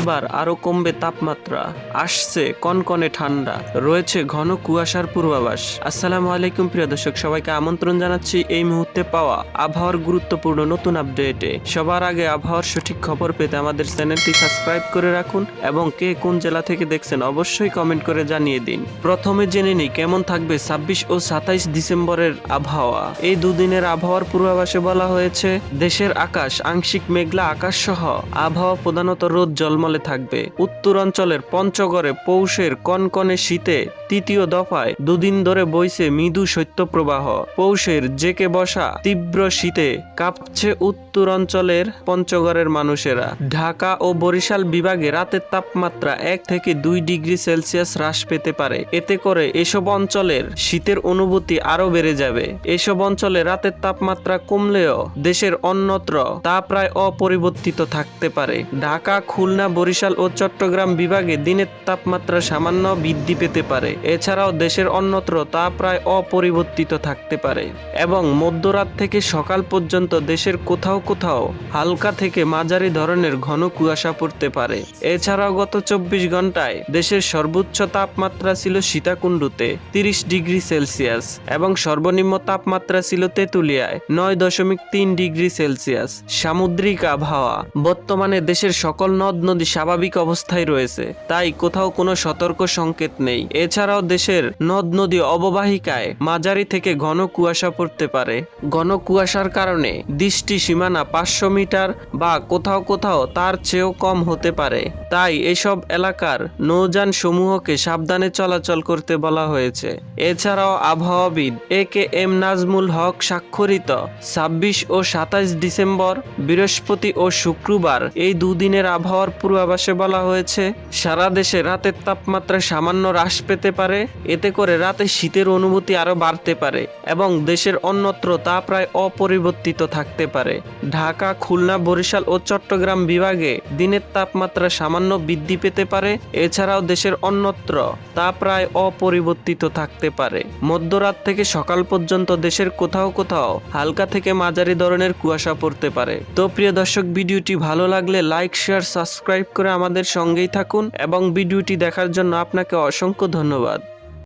এবার আরও কমবে তাপমাত্রা। আসছে কনকনে ঠান্ডা। রয়েছে ঘন কুয়াশার পূর্বাভাস। আসসালামু আলাইকুম প্রিয় দর্শক, সবাইকে আমন্ত্রণ জানাচ্ছি এই মুহূর্তে পাওয়া আবহাওয়ার গুরুত্বপূর্ণ নতুন আপডেটে। সবার আগে আবহাওয়ার সঠিক খবর পেতে আমাদের চ্যানেলটি সাবস্ক্রাইব করে রাখুন এবং কে কোন জেলা থেকে দেখছেন অবশ্যই কমেন্ট করে জানিয়ে দিন। প্রথমে জেনে নিই, কেমন থাকবে ছাব্বিশ ও সাতাইশ ডিসেম্বরের আবহাওয়া? এই দুদিনের আবহাওয়ার পূর্বাভাসে বলা হয়েছে, দেশের আকাশ, আংশিক মেঘলা আকাশ সহ আবহাওয়া প্রধানত রোদ জলমলে থাকবে। উত্তরাঞ্চলের পঞ্চগড়ে পৌষের কনকনে শীতে তৃতীয় দফায় দুদিন ধরে বইছে মৃদু শৈত্যপ্রবাহ। পৌষের জেকে বসা তীব্র শীতে কাঁপছে উত্তরাঞ্চলের পঞ্চগড়ের মানুষেরা। ঢাকা ও বরিশাল বিভাগে রাতের তাপমাত্রা এক থেকে দুই ডিগ্রি সেলসিয়াস হ্রাস পেতে পারে। এতে করে এসব অঞ্চলের শীতের অনুভূতি আরও বেড়ে যাবে। এসব অঞ্চলে রাতের তাপমাত্রা কমলেও দেশের অন্যত্র তা প্রায় অপরিবর্তিত থাকতে পারে। ঢাকা, খুলনা বরিশাল ও চট্টগ্রাম বিভাগে দিনের তাপমাত্রা সামান্য বৃদ্ধি পেতে পারে। এছাড়াও দেশের অন্যত্র তা প্রায় অপরিবর্তিত থাকতে পারে। এবং মধ্যরাত থেকে সকাল পর্যন্ত দেশের কোথাও কোথাও হালকা থেকে মাঝারি ধরনের ঘন কুয়াশা পড়তে পারে। এছাড়াও গত চব্বিশ ঘন্টায় দেশের সর্বোচ্চ তাপমাত্রা ছিল সীতাকুণ্ডুতে তিরিশ ডিগ্রি সেলসিয়াস এবং সর্বনিম্ন তাপমাত্রা ছিল তেঁতুলিয়ায় নয় দশমিক তিন ডিগ্রি সেলসিয়াস। সামুদ্রিক আবহাওয়া বর্তমানে দেশের সকল নদ নদী স্বাভাবিক অবস্থায় রয়েছে। তাই কোথাও কোনো সতর্ক সংকেত নেই। এছাড়াও দেশের নদ নদী অববাহিকায় মাঝারি থেকে ঘন কুয়াশা পড়তে পারে। ঘন কুয়াশার কারণে দৃষ্টি সীমানা পাঁচশো মিটার বা কোথাও কোথাও তার চেয়েও কম হতে পারে। তাই এসব এলাকার নৌযান সমূহকে সাবধানে চলাচল করতে বলা হয়েছে। এছাড়াও আবহাওয়াবিদ এ কে এম নাজমুল হক স্বাক্ষরিত ছাব্বিশ ও সাতাইশ ডিসেম্বর, বৃহস্পতি ও শুক্রবার এই দুদিনের আবহাওয়ার পূর্বাভাসে বলা হয়েছে, সারা দেশে রাতের তাপমাত্রা সামান্য হ্রাস পেতে পারে, এতে করে রাতে শীতের অনুভূতি আরও বাড়তে পারে এবং দেশের অন্যত্র তা প্রায় অপরিবর্তিত থাকতে পারে। ঢাকা, খুলনা, বরিশাল ও চট্টগ্রাম বিভাগে দিনের তাপমাত্রা সামান্য বৃদ্ধি পেতে পারে, এছাড়াও দেশের অন্যত্র তা প্রায় অপরিবর্তিত থাকতে পারে। মধ্যরাত থেকে সকাল পর্যন্ত দেশের কোথাও কোথাও হালকা থেকে মাঝারি ধরনের কুয়াশা পড়তে পারে। তো প্রিয় দর্শক, ভিডিওটি ভালো লাগলে লাইক, শেয়ার সাবস্ক্রাইব করে আমাদের সঙ্গেই থাকুন এবং ভিডিওটি দেখার জন্য আপনাকে অসংখ্য ধন্যবাদ।